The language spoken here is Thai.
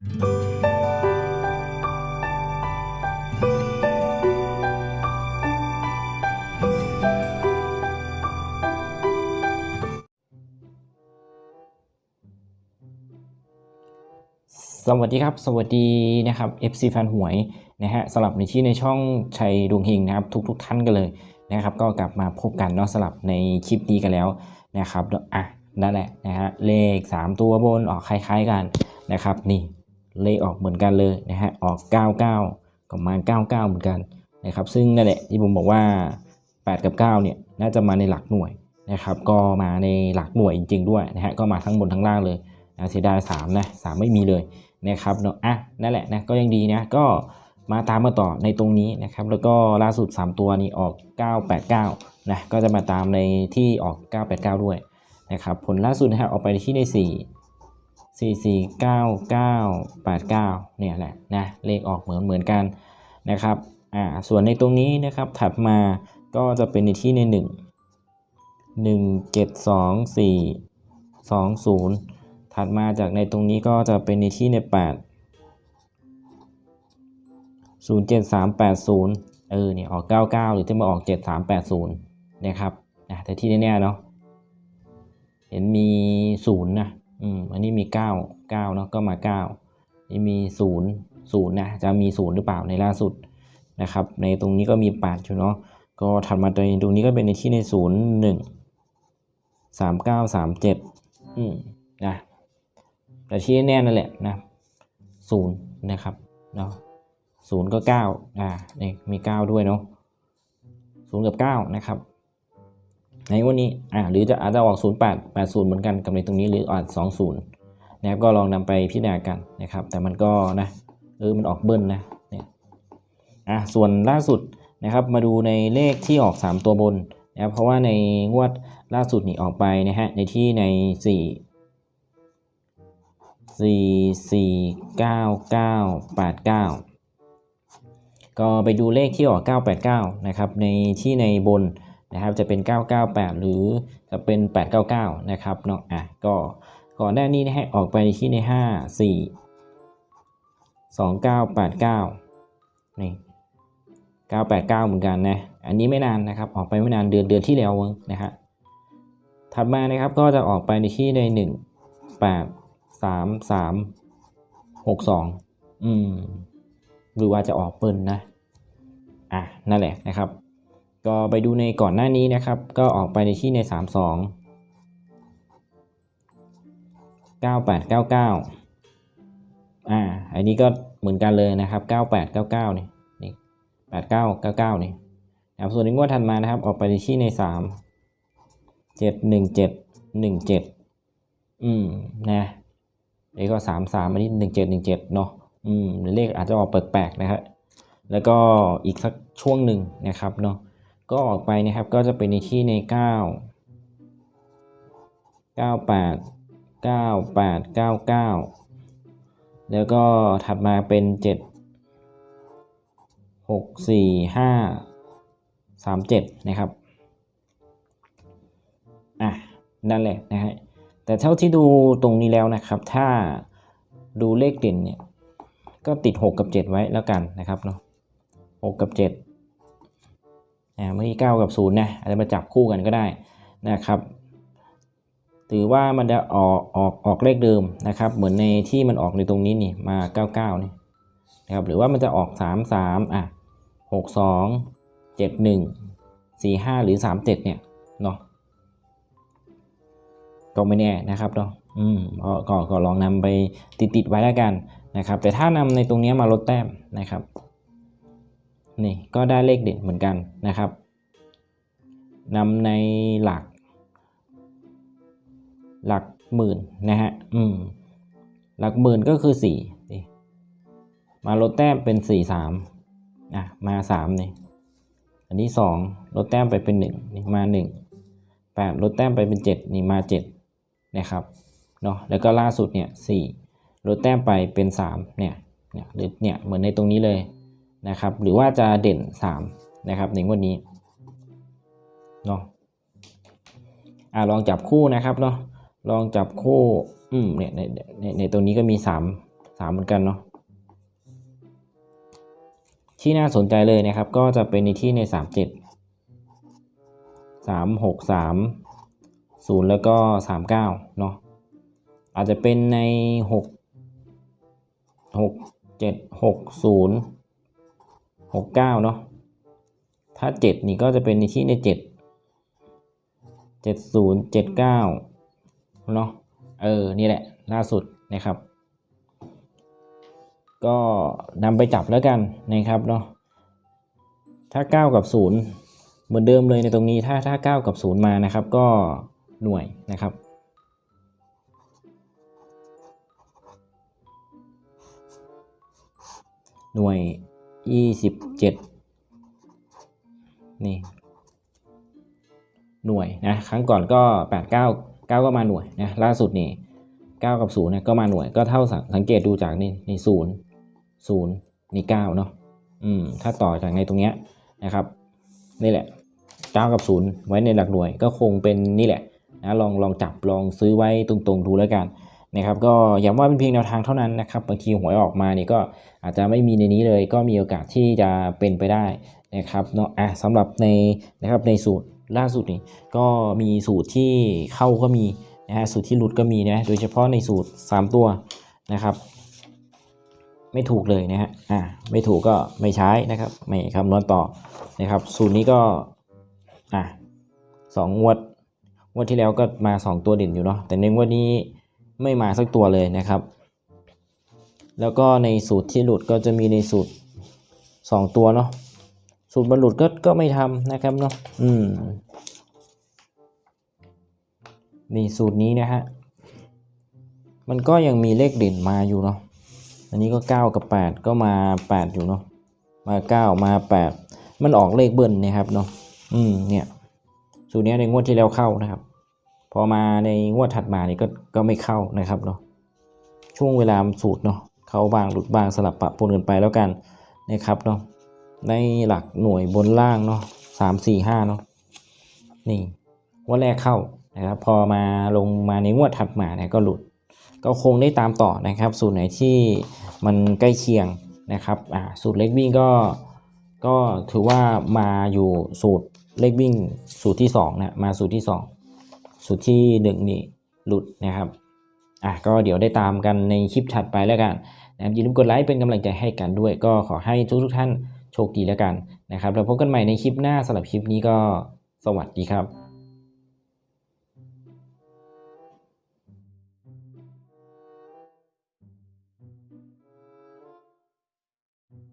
สวัสดีครับ สวัสดีนะครับ FC แฟนหวยนะฮะสลับในที่ในช่องชัยดวงเฮงนะครับ ทุกทุกท่านกันเลยนะครับ ก็กลับมาพบกันเนาะสลับในคลิปนี้กันแล้วนะครับอะนั่นแหละนะฮะเลข 3 ตัวบนออกคล้ายๆกันนะครับนี่ เลขออกเหมือนกันเลยนะฮะออก 99ก็มา 99 เหมือนกันนะครับซึ่งนั่นแหละที่ผมบอกว่า 8 กับ 9 เนี่ยน่าจะมาในหลักหน่วยนะครับก็มาในหลักหน่วยจริง ๆ ด้วยนะฮะก็มาทั้งบนทั้งล่างเลยนะเสียดาย3นะ3ไม่มีเลยนะครับเนาะอะนั่นแหละนะก็ยังดีนะก็มาตามมาต่อในตรงนี้นะครับแล้วก็ล่าสุด 3 ตัวนี้ออก 989นะก็จะมาตามในที่ออก 989 ด้วยนะครับผลล่าสุดนะครับออกไปที่ใน 4 4 4 9 9 8 9 เนี่ยแหละนะเลขออกเหมือนเหมือนกันนะครับอ่าส่วนในตรงนี้นะครับถัดมาก็จะเป็นในที่ใน 1 1 7 2 4 2 0 ถัดมาจากในตรงนี้ก็จะเป็นในที่ใน 8 0 7 3 8 0 เออเนี่ยออก 99 หรือจะมาออก 7 3 8 0 นะครับนะแต่ที่แน่ๆเนาะเห็นมี 0 นะ อืมอันนี้มี 9 9เนาะก็มา 9 นี่มี 0 0นะจะมี 0 หรือเปล่าในล่าสุดนะครับ ในตรงนี้ก็มี8อยู่เนาะก็ถัดมาตรงนี้ก็เป็นในที่ใน 0 1 3 9 3 7อืมนะแต่ที่แน่นั่นแหละนะศูนย์นะครับเนาะศูนย์ก็เก้าอ่านี่มีเก้าด้วยเนาะศูนย์กับเก้านะครับ ในวันนี้อ่าหรือจะอาจจะออกศูนย์แปดแปดศูนย์เหมือนกันกับในตรงนี้หรืออาจสองศูนย์นะครับก็ลองนำไปพิจารณากันนะครับ แต่มันก็นะเออมันออกเบิ้ลนะเนี่ยอะส่วนล่าสุดนะครับมาดูในเลขที่ออก 3 ตัวบนนะครับเพราะว่าในงวดล่าสุดนี่ออกไปนะฮะในที่ใน4สี่สี่เก้าเก้าแปดเก้าก็ไปดูเลขที่ออก 989 นะครับในที่ในบน นะครับจะเป็น 998 หรือจะเป็น 899 นะครับเนาะอะก็ก่อนหน้านี้นะฮะออกไปในที่ใน 5 4 2989นี่989 เหมือนกันนะอันนี้ไม่นานนะครับออกไปไม่นานเดือนเดือนที่แล้วนะฮะถัดมานะครับก็จะออกไปในที่ใน 1 8สามสามหกสองอืมหรือว่าจะออกเปิ้ลนะ อะ นั่นแหละนะครับ ก็ไปดูในก่อนหน้านี้นะครับ ก็ออกไปในที่ในสามสองเก้าแปดเก้าเก้าอ่า อันนี้ก็เหมือนกันเลยนะครับเก้าแปดเก้าเก้านี่นี่แปดเก้าเก้าเนี่นะครับส่วนในงวดถัดมานะครับ ออกไปในที่ในสามเจ็ดหนึ่งเจ็ดหนึ่งเจ็ดอืม นะนี่ก็สามสามอันนี้หนึ่งเจ็ดหนึ่งเจ็ดเนาะอืมเลขอาจจะออกแปลกๆนะครับแล้วก็อีกสักช่วงหนึ่งนะครับเนาะ ก็ออกไปนะครับก็จะเป็นในที่ในเก้าเก้าแปดเก้าแปดเก้าเก้าแล้วก็ถัดมาเป็นเจ็ดหกสี่ห้าสามเจ็ดนะครับอะนั่นแหละนะฮะแต่เท่าที่ดูตรงนี้แล้วนะครับ ถ้าดูเลขเด่นเนี่ยก็ติด 6 กับ 7 ไว้แล้วกันนะครับเนาะ6กับ 7 อ่าเมื่อกี้9กับ0นะอาจจะมาจับคู่กันก็ได้นะครับถือว่ามันจะออกออกออกเลขเดิมนะครับ เหมือนในที่มันออกในตรงนี้นี่มา 99นี่นะครับหรือว่ามันจะออก 3 3อะ6 2 7 1 4 5 หรือ 3 7 เนี่ยเนาะก็ไม่แน่นะครับเนาะอืมก็ก็ก็ลองนำไปติดติดไว้แล้วกันนะครับ แต่ถ้านำในตรงนี้มาลดแต้มนะครับ นี่ก็ได้เลขเด็ดเหมือนกันนะครับนำในหลัก หลักหมื่นนะฮะอืมหลักหมื่นก็คือสี่มาลดแต้มเป็นสี่สามอะมาสามนี่อันนี้สองลดแต้มไปเป็นหนึ่งนี่มาหนึ่งแปดลดแต้มไปเป็นเจ็ดนี่มาเจ็ดนะครับเนาะแล้วก็ล่าสุดเนี่ยสี่ลดแต้มไปเป็นสามเนี่ยเนี่ยหรือเนี่ยเหมือนในตรงนี้เลย นะครับ หรือว่าจะเด่นสามนะครับในงวดนี้เนาะอ่าลองจับคู่นะครับเนาะลองจับคู่อืมเนี่ยในในในตรงนี้ก็มีสามสามเหมือนกันเนาะที่น่าสนใจเลยนะครับ ก็จะเป็นในที่ในสามเจ็ดสามหกสามศูนย์แล้วก็สามเก้าเนาะอาจจะเป็นในหกหกเจ็ดหกเก้าเนาะ ถ้าเจ็ดนี่ก็จะเป็นในที่ในเจ็ดเจ็ดศูนย์เจ็ดเก้าเนาะ เออ นี่แหละ ล่าสุดนะครับ ก็นำไปจับแล้วกันนะครับเนาะ ถ้า 9 กับ 0 เหมือนเดิมเลยในตรงนี้ ถ้าถ้า 9 กับ 0 มานะครับ ก็หน่วยนะครับหน่วย 27นี่หน่วยนะครั้งก่อนก็8 9 9ก็มาหน่วยนะล่าสุดนี่9กับ0เนี่ยก็มาหน่วยก็เท่าสังสังเกตดูจากนี่นี่0 0นี่9เนาะอืมถ้าต่อจากในตรงเนี้ยนะครับนี่แหละ9กับ0ไว้ในหลักหน่วยก็คงเป็นนี่แหละนะลองลองจับลองซื้อไว้ตรงๆดูแล้วกัน นะครับก็ย้ำว่าเป็นเพียงแนวทางเท่านั้นนะครับบางทีหวยออกมานี่ก็อาจจะไม่มีในนี้เลยก็มีโอกาสที่จะเป็นไปได้นะครับเนาะอะสำหรับในนะครับในสูตรล่าสุดนี่ก็มีสูตรที่เข้าก็มีนะฮะสูตรที่หลุดก็มีนะโดยเฉพาะในสูตร 3 ตัวนะครับ ไม่ถูกเลยนะฮะอ่าไม่ถูกก็ไม่ใช้นะครับไม่คำนวณต่อนะครับ สูตรนี้ก็อะสองงวดงวดที่แล้วก็มา 2 ตัวเด่นอยู่เนาะแต่ในงวดนี้ ไม่มาสักตัวเลยนะครับ แล้วก็ในสูตรที่หลุดก็จะมีในสูตร 2 ตัวเนาะสูตรบรรลุดก็ก็ไม่ทำนะครับเนาะอืมนี่สูตรนี้นะฮะมันก็ยังมีเลขเด่นมาอยู่เนาะอันนี้ก็ 9 กับ 8 ก็มา 8 อยู่เนาะมา 9 มา 8 มันออกเลขเบิ้ลนะครับเนาะอืมเนี่ย สูตรนี้ในงวดที่แล้วเข้านะครับ พอมาในงวดถัดมานี่ก็ก็ไม่เข้านะครับเนาะช่วงเวลาสูตรเนาะเข้าบางหลุดบางสลับปะปนกันไปแล้วกันนะครับเนาะในหลักหน่วยบนล่างเนาะสามสี่ห้าเนาะนี่ว่าแรกเข้านะครับพอมาลงมาในงวดถัดมาเนี่ยก็หลุด ก็คงได้ตามต่อนะครับ สูตรไหนที่มันใกล้เคียงนะครับอ่าสูตรเล็กวิ่งก็ก็ถือว่ามาอยู่สูตรเลขวิ่งสูตรที่2นะมาสูตรที่ 2 สูตรที่ 1 นี่หลุดนะครับอะก็เดี๋ยวได้ตามกันในคลิปถัดไปแล้วกันนะครับอย่าลืมกดไลค์เป็นกำลังใจให้กันด้วย ก็ขอให้ทุกทุกท่านโชคดีแล้วกันนะครับแล้วพบกันใหม่ในคลิปหน้าสำหรับคลิปนี้ก็สวัสดีครับ